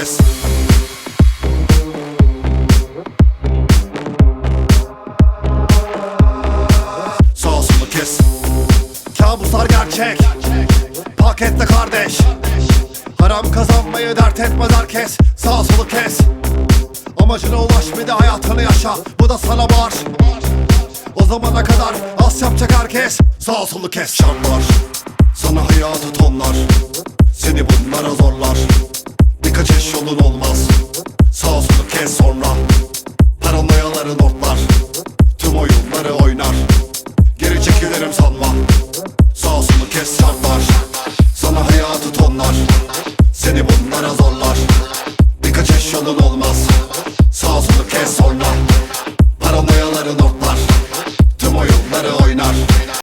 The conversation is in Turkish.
Herkes. Sağ solu kes. Kabuslar gerçek. Paketle kardeş. Haram kazanmayı dert etmez herkes. Sağ solu kes. Amacına ulaş bir de hayatını yaşa. Bu da sana var. O zamana kadar az yapacak herkes. Sağ solu kes. Şan var. Sana hayatı tonlar. Yolun olmaz. Sağ solu kes sonra. Paranoyaların ortlar Tüm oyunları oynar. Geri çekilirim sanma. Sağ solu kes şartlar. Sana hayatı tonlar. Seni bunlara zorlar. Birkaç eş yolun olmaz. Sağ solu kes sonra. Paranoyaların ortlar Tüm oyunları oynar